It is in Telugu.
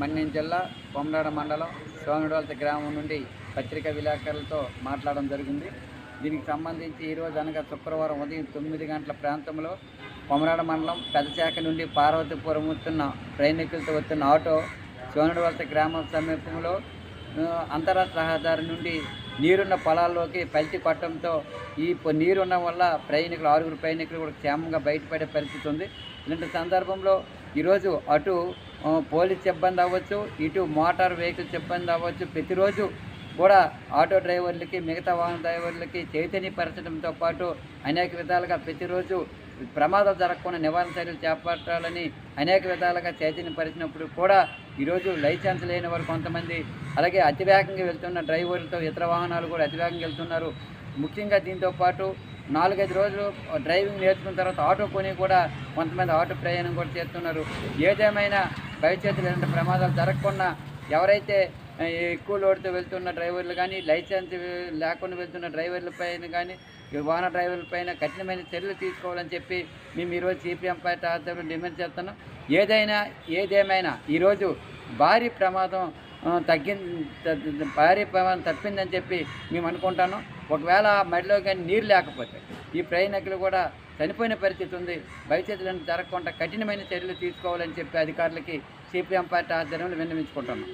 మన్యం జిల్లా కొమరాడ మండలం సోమడవలత గ్రామం నుండి పత్రికా విలేకరులతో మాట్లాడడం జరిగింది. దీనికి సంబంధించి ఈరోజు అనగా శుక్రవారం ఉదయం తొమ్మిది గంటల ప్రాంతంలో కొమరాడ మండలం పెదశాఖ నుండి పార్వతీపురం వస్తున్న ప్రయాణికులతో వస్తున్న ఆటో సోనడవలత గ్రామం సమీపంలో అంతరాష్ట్ర రహదారి నుండి నీరున్న పొలాల్లోకి పల్టి కొట్టడంతో ఈ నీరున్న వల్ల ప్రయాణికులు ఆరుగురు ప్రయాణికులు కూడా క్షేమంగా బయటపడే పరిస్థితి ఉంది. ఇలాంటి సందర్భంలో ఈరోజు అటు పోలీస్ సిబ్బంది అవ్వచ్చు ఇటు మోటార్ వెహికల్ సిబ్బంది అవ్వచ్చు ప్రతిరోజు కూడా ఆటో డ్రైవర్లకి మిగతా వాహన డ్రైవర్లకి చైతన్యపరచడంతో పాటు అనేక విధాలుగా ప్రతిరోజు ప్రమాదం జరగకుండా నివారణ చర్యలు చేపట్టాలని అనేక విధాలుగా చైతన్యపరిచినప్పుడు కూడా ఈరోజు లైసెన్స్ లేని వారు కొంతమంది అలాగే అతివేగంగా వెళ్తున్న డ్రైవర్లతో ఇతర వాహనాలు కూడా అతివేగంగా వెళ్తున్నారు. ముఖ్యంగా దీంతో పాటు నాలుగైదు రోజులు డ్రైవింగ్ నేర్చుకున్న తర్వాత ఆటో కొని కూడా కొంతమంది ఆటో ప్రయాణం కూడా చేస్తున్నారు. ఏదేమైనా భవిష్యత్తులో ఇలాంటి ప్రమాదాలు జరగకుండా ఎవరైతే ఎక్కువ లోడ్తో వెళ్తున్న డ్రైవర్లు కానీ లైసెన్స్ లేకుండా వెళ్తున్న డ్రైవర్ల పైన కానీ వాహన డ్రైవర్ల పైన కఠినమైన చర్యలు తీసుకోవాలని చెప్పి మేము ఈరోజు సిపిఎం పార్టీ ఆధ్వర్యంలో డిమాండ్ చేస్తున్నాం. ఏదైనా ఏదేమైనా ఈరోజు భారీ ప్రమాదం తగ్గింది భారీ ప్రమాదం తప్పిందని చెప్పి మేము అనుకుంటాను. ఒకవేళ ఆ మడిలో కానీ నీరు లేకపోతే ఈ ప్రయాణికులు కూడా చనిపోయిన పరిస్థితి ఉంది. భవిష్యత్తులో జరగకుండా కఠినమైన చర్యలు తీసుకోవాలని చెప్పి అధికారులకి సిపిఎం పార్టీ ఆధ్వర్యంలో విన్నవించుకుంటున్నాం.